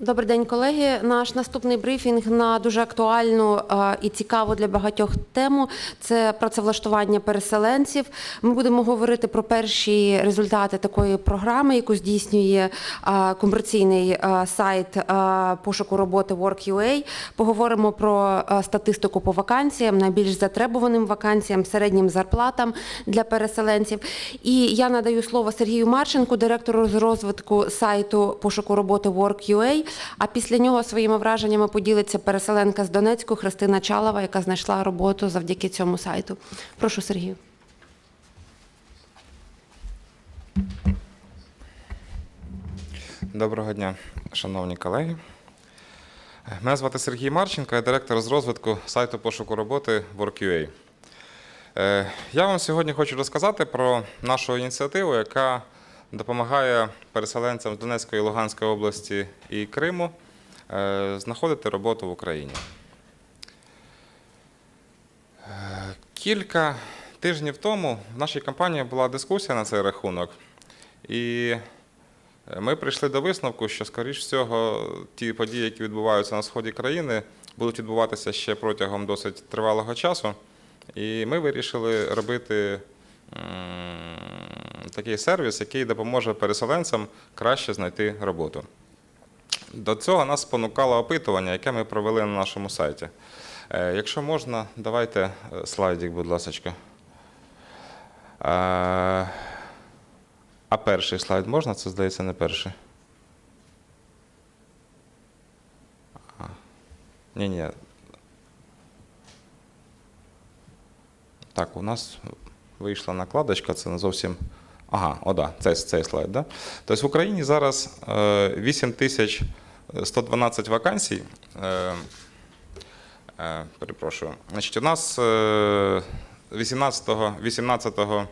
Добрий день, колеги. Наш наступний брифінг на дуже актуальну і цікаву для багатьох тему це працевлаштування переселенців. Ми будемо говорити про перші результати такої програми, яку здійснює комерційний сайт пошуку роботи Work.ua. Поговоримо про статистику по вакансіям, найбільш затребуваним вакансіям, середнім зарплатам для переселенців. І я надаю слово Сергію Марченку, директору з розвитку сайту пошуку роботи Work.ua. А після нього своїми враженнями поділиться переселенка з Донецьку Христина Чалова, яка знайшла роботу завдяки цьому сайту. Прошу, Сергію. Доброго дня, шановні колеги. Мене звати Сергій Марченко, я директор з розвитку сайту пошуку роботи Work.ua. Е, Я вам сьогодні хочу розказати про нашу ініціативу, яка допомагає переселенцям з Донецької, Луганської області і Криму е, знаходити роботу в Україні. Е, Кілька тижнів тому в нашій компанії була дискусія на цей рахунок. І Е, Ми прийшли до висновку, що, скоріш всього, ті події, які відбуваються на сході країни, будуть відбуватися ще протягом досить тривалого часу. І ми вирішили робити такий сервіс, який допоможе переселенцям краще знайти роботу. До цього нас спонукало опитування, яке ми провели на нашому сайті. Е, Якщо можна, давайте е, слайдик, будь ласка. Е, А перший слайд можна? Це, здається, не перший. Ні, ні. Так, у нас вийшла накладочка, це не зовсім. Ага, о, цей, цей слайд. Да? Тобто в Україні зараз е, 8112 вакансій. Е, е, перепрошую. Значить, у нас е, 18, 18 е,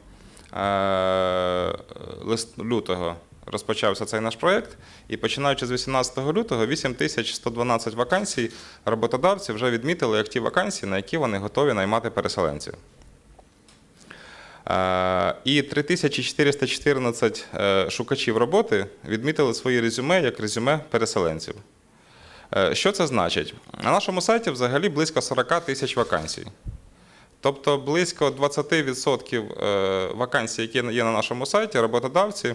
лютого розпочався цей наш проєкт, і починаючи з 18 лютого, 8112 вакансій роботодавці вже відмітили як ті вакансії, на які вони готові наймати переселенців. Е, І 3414 е, шукачів роботи відмітили свої резюме як резюме переселенців. Е, Що це значить? На нашому сайті взагалі близько 40 тисяч вакансій. Тобто близько 20% е, вакансій, які є на нашому сайті, роботодавці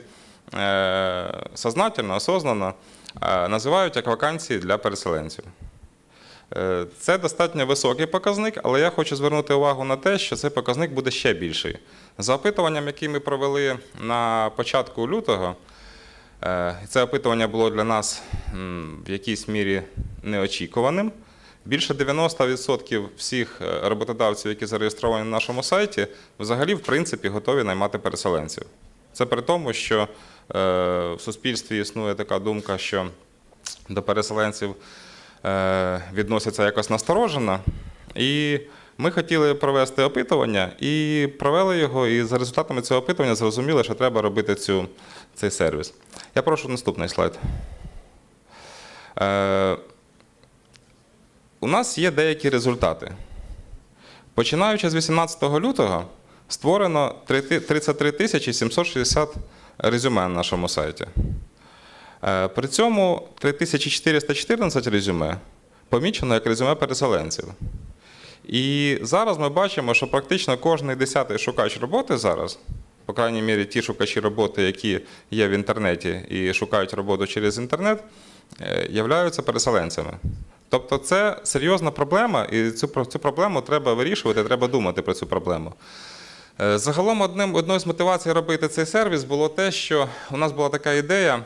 сознательно, осознанно називають як вакансії для переселенців. Це достатньо високий показник, але я хочу звернути увагу на те, що цей показник буде ще більший. За опитуванням, яке ми провели на початку лютого, е, це опитування було для нас в якійсь мірі неочікуваним. Більше 90% всіх е, роботодавців, які зареєстровані на нашому сайті, взагалі, в принципі, готові наймати переселенців. Це при тому, що е, в суспільстві існує така думка, що до переселенців відносяться якось насторожено. І ми хотіли провести опитування і провели його, і за результатами цього опитування зрозуміли, що треба робити цю, цей сервіс. Я прошу наступний слайд. Е, у нас є деякі результати. Починаючи з 18 лютого, створено 33 тисячі 760 резюме на нашому сайті. Е, При цьому 3414 резюме помічено як резюме переселенців. І зараз ми бачимо, що практично кожний десятий шукач роботи зараз, по крайній мірі ті шукачі роботи, які є в інтернеті і шукають роботу через інтернет, е, являються переселенцями. Тобто це серйозна проблема, і цю, цю проблему треба вирішувати, треба думати про цю проблему. Е, Загалом одним, одною з мотивацій робити цей сервіс було те, що у нас була така ідея,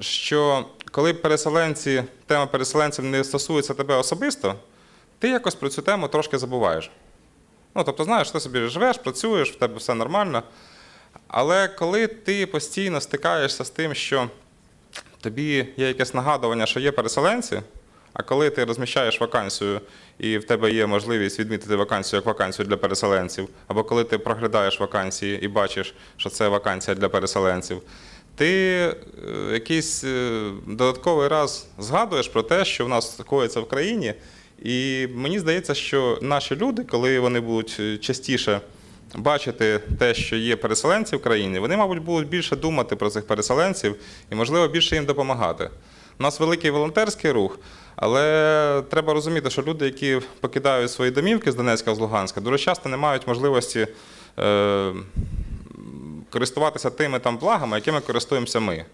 що коли переселенці, тема переселенців не стосується тебе особисто, ти якось про цю тему трошки забуваєш. Ну, тобто, знаєш, ти собі живеш, працюєш, в тебе все нормально. Але коли ти постійно стикаєшся з тим, що тобі є якесь нагадування, що є переселенці, а коли ти розміщаєш вакансію і в тебе є можливість відмітити вакансію як вакансію для переселенців, або коли ти проглядаєш вакансії і бачиш, що це вакансія для переселенців, ти е, якийсь е, додатковий раз згадуєш про те, що в нас коїться в країні. І мені здається, що наші люди, коли вони будуть е, частіше бачити те, що є переселенці в країні, вони, мабуть, будуть більше думати про цих переселенців і, можливо, більше їм допомагати. У нас великий волонтерський рух, але треба розуміти, що люди, які покидають свої домівки з Донецька з Луганська, дуже часто не мають можливості е, користуватися тими там благами, якими користуємося ми.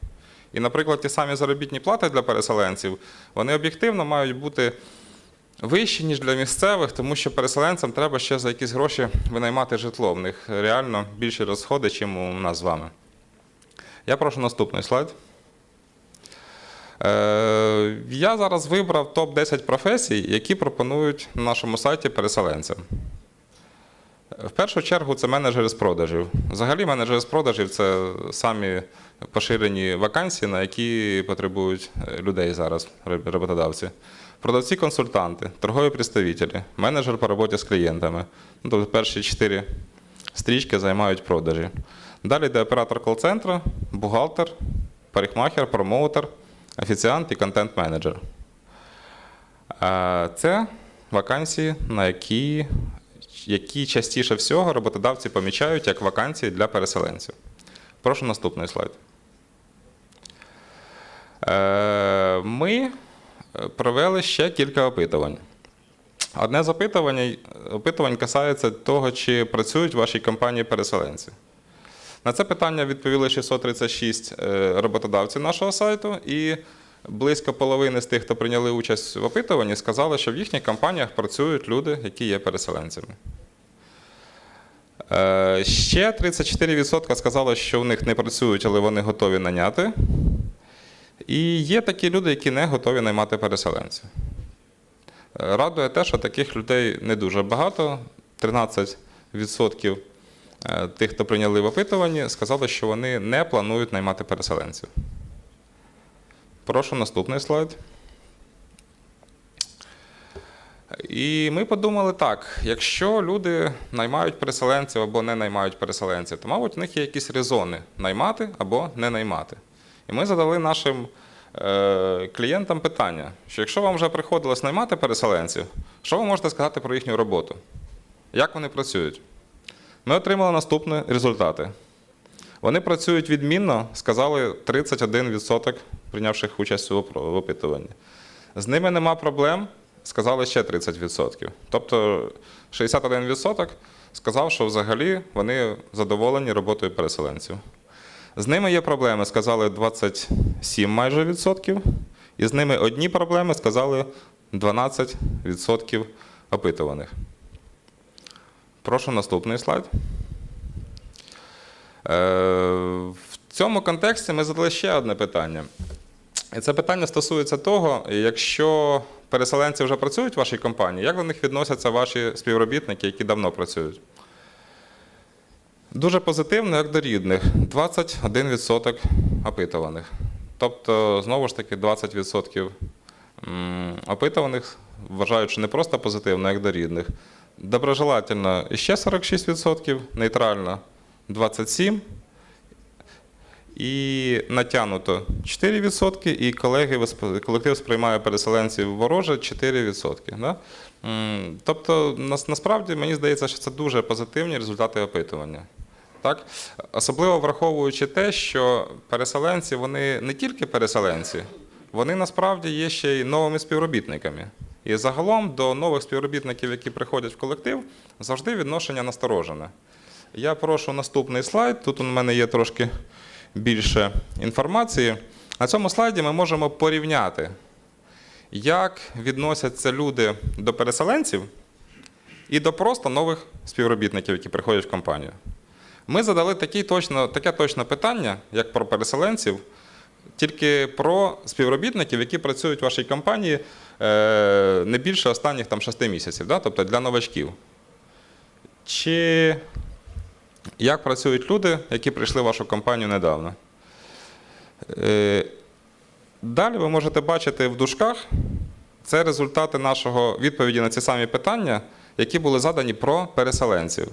І, наприклад, ті самі заробітні плати для переселенців, вони об'єктивно мають бути вищі, ніж для місцевих, тому що переселенцям треба ще за якісь гроші винаймати житло. В них реально більші розходи, ніж у нас з вами. Я прошу наступний слайд. Е, я зараз вибрав топ-10 професій, які пропонують на нашому сайті переселенцям. В першу чергу це менеджери з продажів. Взагалі, менеджери з продажів це самі поширені вакансії, на які потребують е, людей зараз, роботодавці. Продавці-консультанти, торгові представителі, менеджер по роботі з клієнтами. Ну, тобто перші чотири стрічки займають продажі. Далі йде оператор кол-центру, бухгалтер, парикмахер, промоутер, офіціант і контент-менеджер. Е, Це вакансії, на які, які частіше всього роботодавці помічають як вакансії для переселенців. Прошу наступний слайд. Е, Ми провели ще кілька опитувань. Одне з опитувань, опитувань касається того, чи працюють в вашій компанії переселенці. На це питання відповіли 636 е, роботодавців нашого сайту, і близько половини з тих, хто прийняли участь в опитуванні, сказали, що в їхніх компаніях працюють люди, які є переселенцями. Е, Ще 34% сказали, що в них не працюють, але вони готові наняти. І є такі люди, які не готові наймати переселенців. Е, Радує те, що таких людей не дуже багато. 13% е, тих, хто прийняли в опитуванні, сказали, що вони не планують наймати переселенців. Прошу наступний слайд. І ми подумали так: якщо люди наймають переселенців або не наймають переселенців, то, мабуть, в них є якісь резони наймати або не наймати. І ми задали нашим е, клієнтам питання, що якщо вам вже приходилось наймати переселенців, що ви можете сказати про їхню роботу? Як вони працюють? Ми отримали наступні результати. Вони працюють відмінно, сказали 31% прийнявших участь в опитуванні. З ними нема проблем, сказали ще 30%. Тобто 61% сказав, що взагалі вони задоволені роботою переселенців. З ними є проблеми, сказали 27 майже відсотків. І з ними одні проблеми сказали 12% опитуваних. Прошу наступний слайд. Е, В цьому контексті ми задали ще одне питання. І це питання стосується того, якщо переселенці вже працюють в вашій компанії, як до них відносяться ваші співробітники, які давно працюють? Дуже позитивно, як до рідних. 21% опитуваних. Тобто, знову ж таки, 20% опитуваних вважають, що не просто позитивно, як до рідних. Доброжелательно ще 46%, нейтрально 27%. І натягнуто 4%, і колеги, колектив сприймає переселенців вороже 4%. Да? Тобто, насправді мені здається, що це дуже позитивні результати опитування. Так? Особливо враховуючи те, що переселенці вони не тільки переселенці, вони насправді є ще й новими співробітниками. І загалом до нових співробітників, які приходять в колектив, завжди відношення насторожене. Я прошу наступний слайд. Тут у мене є трошки більше інформації. На цьому слайді ми можемо порівняти, як відносяться люди до переселенців і до просто нових співробітників, які приходять в компанію. Ми задали такі точно, таке точне питання, як про переселенців, тільки про співробітників, які працюють в вашій компанії е, не більше останніх там, 6 місяців, да? тобто для новачків. Чи як працюють люди, які прийшли в вашу компанію недавно? Е, Далі ви можете бачити в дужках це результати нашого відповіді на ці самі питання, які були задані про переселенців.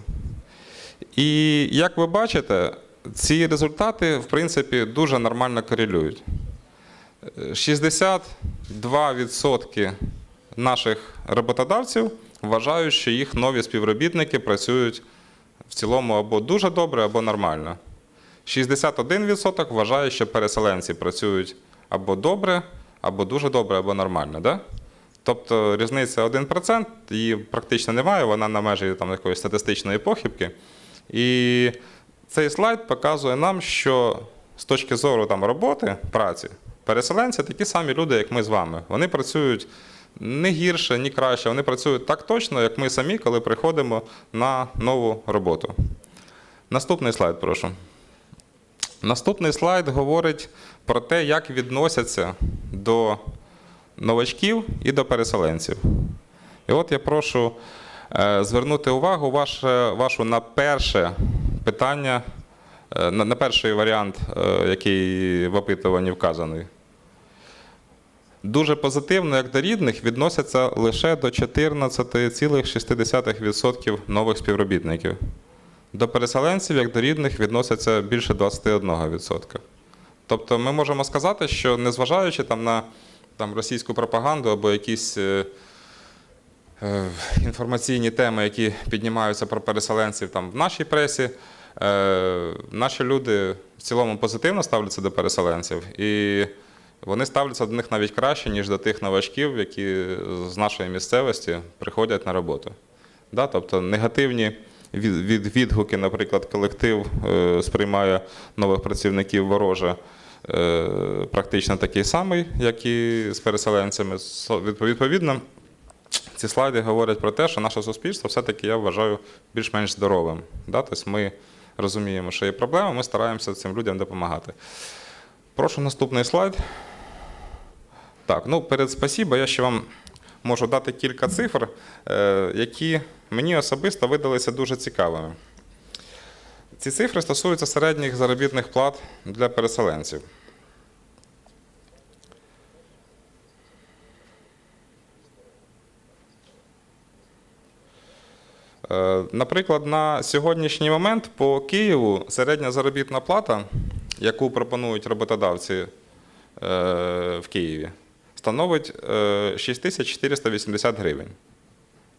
І як ви бачите, ці результати, в принципі, дуже нормально корелюють. Е, 62% наших роботодавців вважають, що їх нові співробітники працюють цілому або дуже добре, або нормально. 61% вважає, що переселенці працюють або добре, або дуже добре, або нормально. Да? Тобто різниця 1%, її практично немає, вона на межі там, якоїсь статистичної похибки. І цей слайд показує нам, що з точки зору там, роботи, праці, переселенці такі самі люди, як ми з вами. Вони працюють не гірше, ні краще. Вони працюють так точно, як ми самі, коли приходимо на нову роботу. Наступний слайд, прошу. Наступний слайд говорить про те, як відносяться до новачків і до переселенців. І от я прошу е, звернути увагу ваше, вашу на перше питання, е, на, перший варіант, е, який в опитуванні вказаний. Дуже позитивно, як до рідних, відносяться лише до 14,6% нових співробітників. До переселенців, як до рідних, відносяться більше 21%. Тобто ми можемо сказати, що незважаючи там на там, російську пропаганду або якісь е, е, інформаційні теми, які піднімаються про переселенців там, в нашій пресі, е, наші люди в цілому позитивно ставляться до переселенців. І вони ставляться до них навіть краще, ніж до тих новачків, які з нашої місцевості приходять на роботу. Да? Тобто негативні від, від, відгуки, наприклад, колектив е, сприймає нових працівників вороже. е, Практично такий самий, як і з переселенцями. Відповідно, ці слайди говорять про те, що наше суспільство все-таки я вважаю більш-менш здоровим. Тобто ми розуміємо, що є проблема, ми стараємося цим людям допомагати. Прошу наступний слайд. Так, ну перед спасіба я ще вам можу дати кілька цифр, е, які мені особисто видалися дуже цікавими. Ці цифри стосуються середніх заробітних плат для переселенців. Е, Наприклад, на сьогоднішній момент по Києву середня заробітна плата, яку пропонують роботодавці е, в Києві, становить е, 6480 гривень.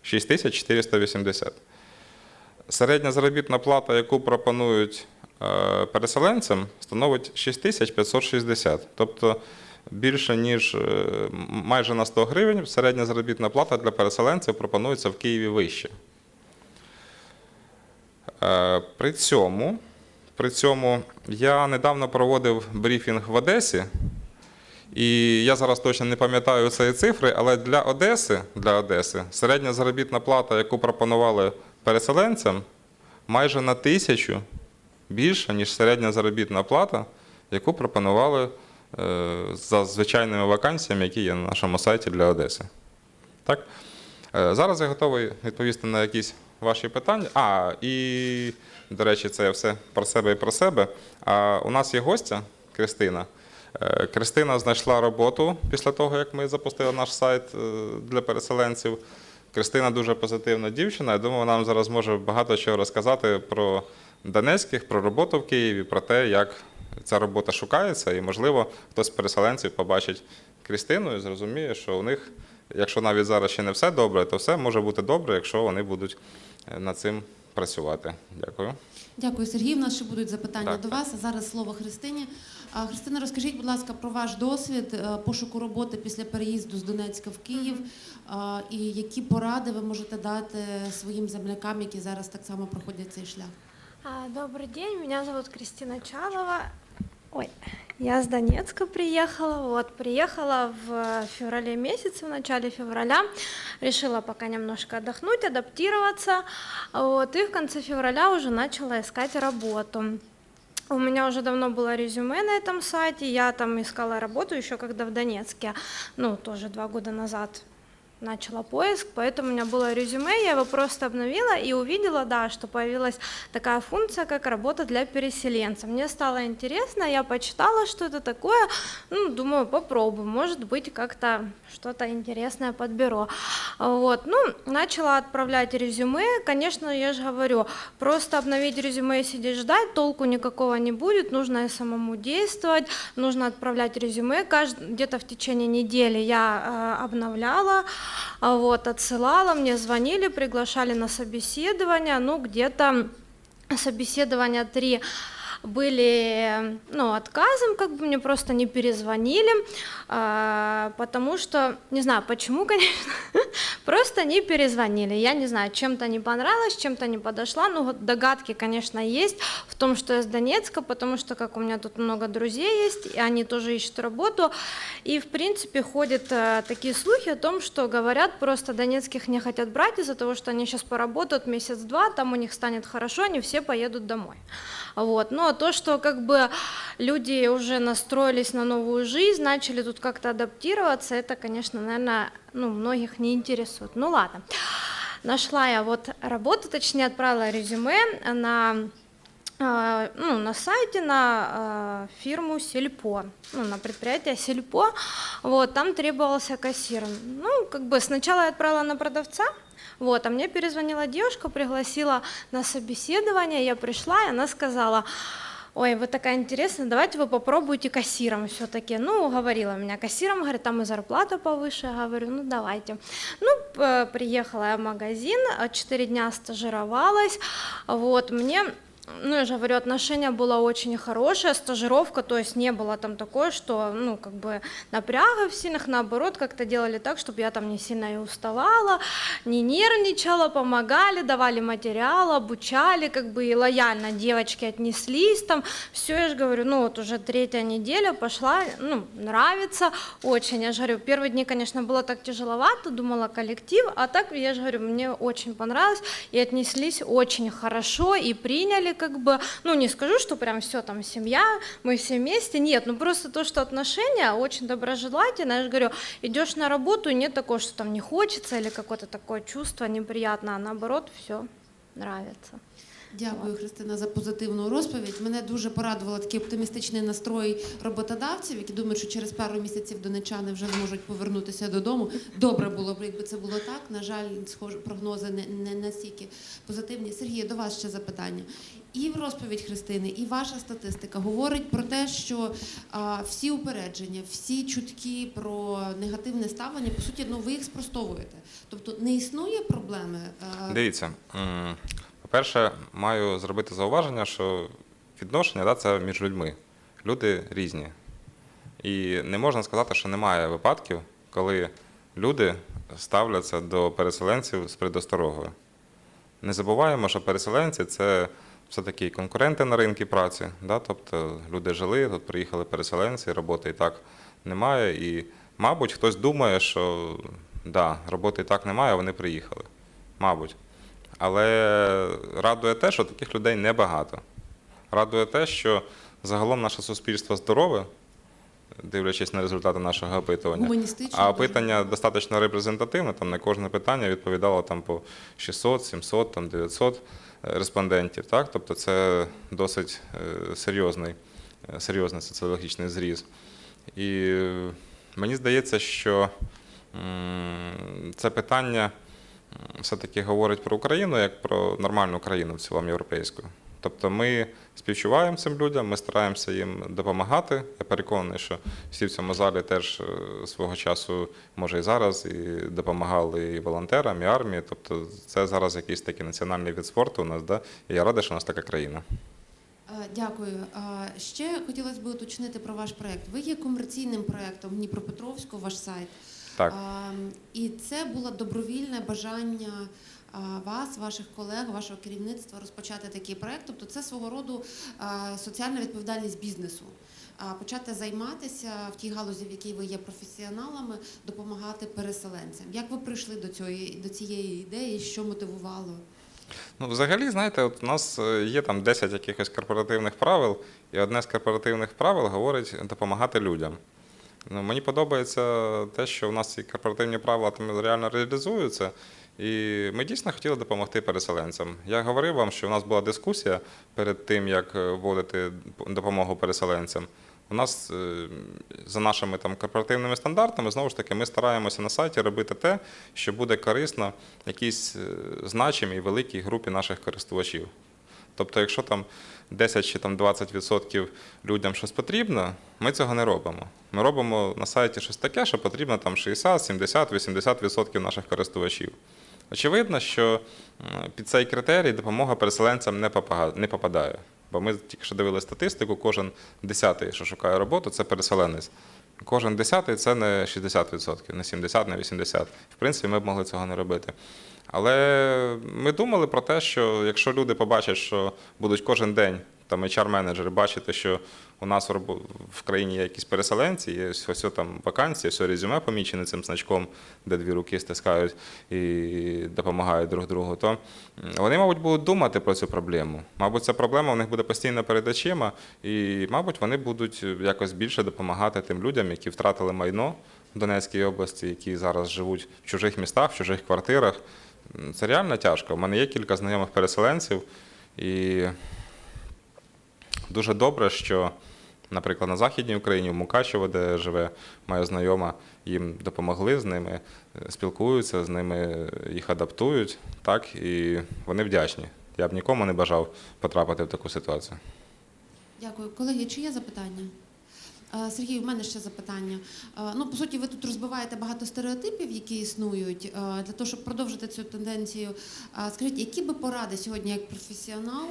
6480. Середня заробітна плата, яку пропонують е, переселенцям, становить 6560. Тобто більше ніж е, майже на 100 гривень середня заробітна плата для переселенців пропонується в Києві вище. Е, При цьому, при цьому я недавно проводив брифінг в Одесі, і я зараз точно не пам'ятаю цієї цифри, але для Одеси, для Одеси середня заробітна плата, яку пропонували переселенцям, майже на тисячу більша, ніж середня заробітна плата, яку пропонували е, за звичайними вакансіями, які є на нашому сайті для Одеси. Так? Е, Зараз я готовий відповісти на якісь ваші питання. А, і, до речі, це все про себе і про себе. А у нас є гостя Кристина. Е, Кристина знайшла роботу після того, як ми запустили наш сайт е, для переселенців. Кристина дуже позитивна дівчина. Я думаю, вона нам зараз може багато чого розказати про донецьких, про роботу в Києві, про те, як ця робота шукається, і, можливо, хтось з переселенців побачить Кристину і зрозуміє, що у них, якщо навіть зараз ще не все добре, то все може бути добре, якщо вони будуть е, над цим працювати. Дякую. Дякую, Сергій. У нас ще будуть запитання Так, до вас. А зараз слово Христині. Христина, розкажіть, будь ласка, про ваш досвід е, пошуку роботи після переїзду з Донецька в Київ. І які поради ви можете дати своїм землякам, які зараз так само проходять цей шлях? Добрый день, меня зовут Кристина Чалова. Ой, я с Донецка приехала. Вот, приехала в феврале месяце, в начале февраля. Решила пока немножко отдохнуть, адаптироваться. Вот, и в конце февраля уже начала искать работу. У меня уже давно было резюме на этом сайте. Я там искала работу еще когда в Донецке, ну, тоже два года назад начала поиск, поэтому у меня было резюме, я его просто обновила и увидела, да, что появилась такая функция, как работа для переселенцев. Мне стало интересно, я почитала, что это такое, ну, думаю, попробую, может быть, как-то что-то интересное подберу. Вот, ну, начала отправлять резюме, конечно, я же говорю, просто обновить резюме и сидеть ждать, толку никакого не будет, нужно и самому действовать, нужно отправлять резюме, где-то в течение недели я э, обновляла, вот, отсылала, мне звонили, приглашали на собеседование, ну, где-то собеседование три были ну, отказом, как бы мне просто не перезвонили, а, потому что, не знаю почему, конечно, просто не перезвонили. Я не знаю, чем-то не понравилось, чем-то не подошла. Ну, вот догадки, конечно, есть в том, что я с Донецка, потому что, как у меня тут много друзей есть, и они тоже ищут работу. И, в принципе, ходят э, такие слухи о том, что говорят, просто донецких не хотят брать из-за того, что они сейчас поработают месяц-два, там у них станет хорошо, они все поедут домой. Вот. А то, что как бы люди уже настроились на новую жизнь, начали тут как-то адаптироваться, это, конечно, наверное, ну, многих не интересует. Ну, ладно. Нашла я вот работу, точнее, отправила резюме на а, ну, на сайте на а, фирму Сельпо, ну, на предприятие Сельпо, вот, там требовался кассир. Ну, как бы сначала я отправила на продавца, вот, а мне перезвонила девушка, пригласила на собеседование, я пришла, и она сказала, ой, вы такая интересная, давайте вы попробуйте кассиром все-таки. Ну, уговорила меня кассиром, говорит, там и зарплата повыше, я говорю, ну, давайте. Ну, п- приехала я в магазин, а, четыре дня стажировалась, вот, мне ну, я же говорю, отношение было очень хорошее, стажировка, то есть не было там такое, что, ну, как бы напрягов сильных, наоборот, как-то делали так, чтобы я там не сильно и уставала, не нервничала, помогали, давали материал, обучали, как бы и лояльно девочки отнеслись там, все, я же говорю, ну, вот уже третья неделя пошла, ну, нравится очень, я же говорю, первые дни, конечно, было так тяжеловато, думала коллектив, а так, я же говорю, мне очень понравилось, и отнеслись очень хорошо, и приняли, как бы, ну, не скажу, что прям все там семья, мы все вместе, нет, ну, просто то, что отношения очень доброжелательные, я же говорю, идешь на работу, и нет такого, что там не хочется, или какое-то такое чувство неприятное, а наоборот, все нравится. Дякую, Христина, за позитивну розповідь. Мене дуже порадував такий оптимістичний настрой роботодавців, які думають, що через пару місяців донечани вже зможуть повернутися додому. Добре було б, якби це було так. На жаль, схоже, прогнози не, не настільки позитивні. Сергію, до вас ще запитання. І в розповідь Христини, і ваша статистика говорить про те, що а, всі упередження, всі чутки про негативне ставлення, по суті, ну ви їх спростовуєте. Тобто не існує проблеми. а, Дивіться, по-перше, маю зробити зауваження, що відношення да, це між людьми. Люди різні. І не можна сказати, що немає випадків, коли люди ставляться до переселенців з предосторогою. Не забуваємо, що переселенці це все-таки конкуренти на ринку праці. Да? Тобто люди жили, тут приїхали переселенці, роботи і так немає. І, мабуть, хтось думає, що да, роботи і так немає, а вони приїхали. Мабуть. Але радує те, що таких людей небагато. Радує те, що загалом наше суспільство здорове, дивлячись на результати нашого опитування. А опитання достатньо репрезентативне, там на кожне питання відповідало там по 600, 700, там 900 респондентів. Так? Тобто це досить е, серйозний, е, серйозний соціологічний зріз. І мені здається, що це питання все-таки говорить про Україну як про нормальну країну в цілому європейську. Тобто ми співчуваємо цим людям, ми стараємося їм допомагати. Я переконаний, що всі в цьому залі теж е, свого часу, може і зараз, і допомагали і волонтерам, і армії. Тобто це зараз якийсь такий національний від спорту у нас, да? і я радий, що у нас така країна. Е, Дякую. Е, Ще хотілося б уточнити про ваш проект. Ви є комерційним проектом Дніпропетровську, ваш сайт. Так. Е, І це було добровільне бажання вас, ваших колег, вашого керівництва розпочати такий проект. Тобто це свого роду соціальна відповідальність бізнесу. Почати займатися в тій галузі, в якій ви є професіоналами, допомагати переселенцям. Як ви прийшли до цієї до цієї ідеї? Що мотивувало? Ну, взагалі, знаєте, от у нас е, є там 10 якихось корпоративних правил, і одне з корпоративних правил говорить допомагати людям. Ну, мені подобається те, що у нас ці корпоративні правила там реально реалізуються. І ми дійсно хотіли допомогти переселенцям. Я говорив вам, що у нас була дискусія перед тим, як е, вводити допомогу переселенцям. У нас е, за нашими там корпоративними стандартами, знову ж таки, ми стараємося на сайті робити те, що буде корисно якійсь е, значимій великій групі наших користувачів. Тобто, якщо там 10 чи там 20% людям щось потрібно, ми цього не робимо. Ми робимо на сайті щось таке, що потрібно там 60, 70, 80% наших користувачів. Очевидно, що під цей критерій допомога переселенцям не попадає. Бо ми тільки що дивили статистику, кожен десятий, що шукає роботу, це переселенець. Кожен десятий це не 60%, не 70, не 80%. В принципі, ми б могли цього не робити. Але ми думали про те, що якщо люди побачать, що будуть кожен день там HR-менеджери бачити, що у нас в країні є якісь переселенці, є ось, ось там вакансії, все резюме помічене цим значком, де дві руки стискають і допомагають друг другу, то вони, мабуть, будуть думати про цю проблему. Мабуть, ця проблема у них буде постійно перед очима, і, мабуть, вони будуть якось більше допомагати тим людям, які втратили майно в Донецькій області, які зараз живуть в чужих містах, в чужих квартирах. Це реально тяжко. У мене є кілька знайомих переселенців, і дуже добре, що, наприклад, на Західній Україні, в Мукачево, де живе моя знайома, їм допомогли з ними, е, спілкуються з ними, їх адаптують, так, і вони вдячні. Я б нікому не бажав потрапити в таку ситуацію. Дякую. Колеги, чи є запитання? Е, Сергій, в мене ще запитання. Е, Ну, по суті, ви тут розбиваєте багато стереотипів, які існують. Для того, щоб продовжити цю тенденцію, скажіть, які би поради сьогодні, як професіонал,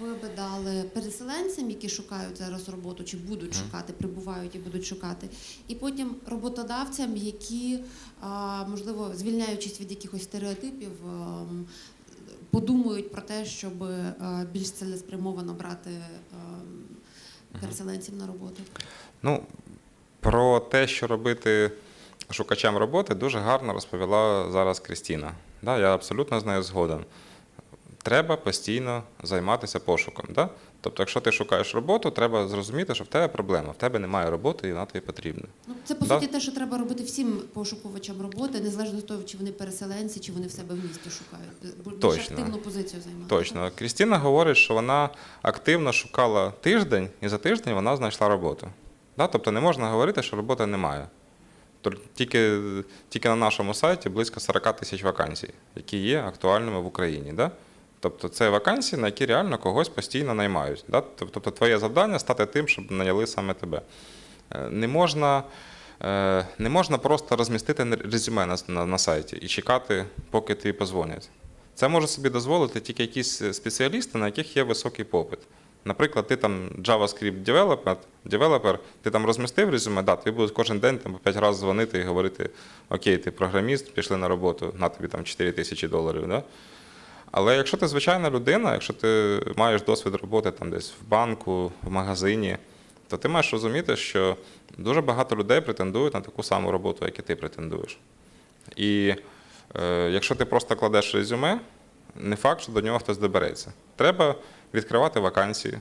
ви би дали переселенцям, які шукають зараз роботу, чи будуть шукати, прибувають і будуть шукати, і потім роботодавцям, які, можливо, звільняючись від якихось стереотипів, ем, подумають про те, щоб е, більш цілеспрямовано брати ем, переселенців на роботу. Ну, про те, що робити шукачам роботи, дуже гарно розповіла зараз Крістіна. Да, я абсолютно з нею згоден. Треба постійно займатися пошуком. Да? Тобто, якщо ти шукаєш роботу, треба зрозуміти, що в тебе проблема, в тебе немає роботи і вона тобі потрібна. Ну, це по Да. суті те, що треба робити всім пошукувачам роботи, незалежно від того, чи вони переселенці, чи вони в себе в місті шукають. Точно. активну позицію займати. Точно. Крістіна говорить, що вона активно шукала тиждень, і за тиждень вона знайшла роботу. Да? Тобто не можна говорити, що роботи немає. Тільки, тільки на нашому сайті близько 40 тисяч вакансій, які є актуальними в Україні. Да? Тобто це вакансії, на які реально когось постійно наймають. Да? Тобто твоє завдання стати тим, щоб наняли саме тебе. Е, Не можна, е, не можна просто розмістити резюме на, на, на сайті і чекати, поки тобі позвонять. Це може собі дозволити тільки якісь спеціалісти, на яких є високий попит. Наприклад, ти там JavaScript developer, developer, ти там розмістив резюме, да, тобі будуть кожен день там, 5 разів дзвонити і говорити: Окей, ти програміст, пішли на роботу, на тобі там 4 тисячі доларів. Да? Але якщо ти звичайна людина, якщо ти маєш досвід роботи там десь в банку, в магазині, то ти маєш розуміти, що дуже багато людей претендують на таку саму роботу, як і ти претендуєш. І е, якщо ти просто кладеш резюме, не факт, що до нього хтось добереться. Треба відкривати вакансії.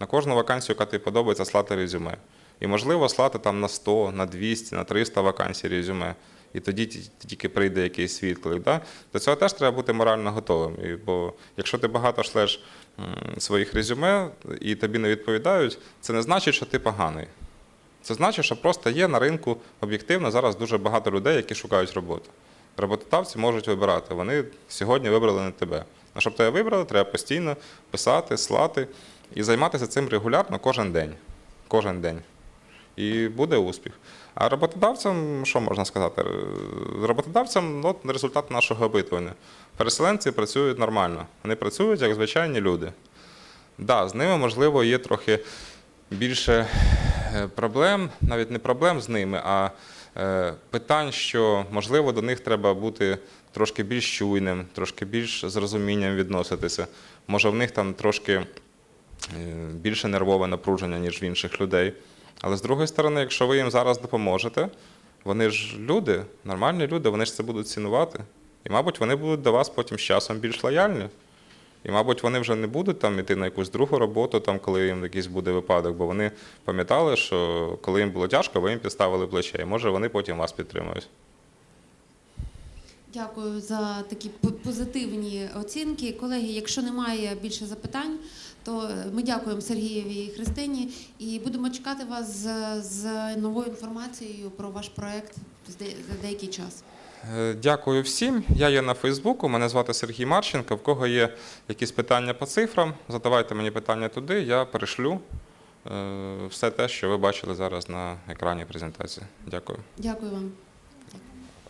На кожну вакансію, яка тобі подобається, слати резюме. І можливо слати там на 100, на 200, на 300 вакансій резюме. І тоді тільки прийде якийсь відклик. Да? До цього теж треба бути морально готовим. І, бо якщо ти багато шлеш своїх резюме і тобі не відповідають, це не значить, що ти поганий. Це значить, що просто є на ринку об'єктивно зараз дуже багато людей, які шукають роботу. Роботодавці можуть вибирати. Вони сьогодні вибрали не тебе. А щоб тебе вибрали, треба постійно писати, слати і займатися цим регулярно кожен день. Кожен день. І буде успіх. А роботодавцям, що можна сказати? Роботодавцям ну, результат нашого опитування. Переселенці працюють нормально. Вони працюють як звичайні люди. Да, з ними, можливо, є трохи більше е, проблем, навіть не проблем з ними, а е, питань, що, можливо, до них треба бути трошки більш чуйним, трошки більш з розумінням відноситися. Може, в них там трошки е, більше нервове напруження, ніж в інших людей. Але з другої сторони, якщо ви їм зараз допоможете, вони ж люди, нормальні люди, вони ж це будуть цінувати. І, мабуть, вони будуть до вас потім з часом більш лояльні. І, мабуть, вони вже не будуть там іти на якусь другу роботу, там, коли їм якийсь буде випадок, бо вони пам'ятали, що коли їм було тяжко, ви їм підставили плече. І може вони потім вас підтримують. Дякую за такі позитивні оцінки. Колеги, якщо немає більше запитань, то ми дякуємо Сергієві і Христині і будемо чекати вас з, з новою інформацією про ваш проект за деякий час. Е, Дякую всім. Я є на Фейсбуку. Мене звати Сергій Марченко. В кого є якісь питання по цифрам, задавайте мені питання туди, я перешлю е, все те, що ви бачили зараз на екрані презентації. Дякую. Дякую вам.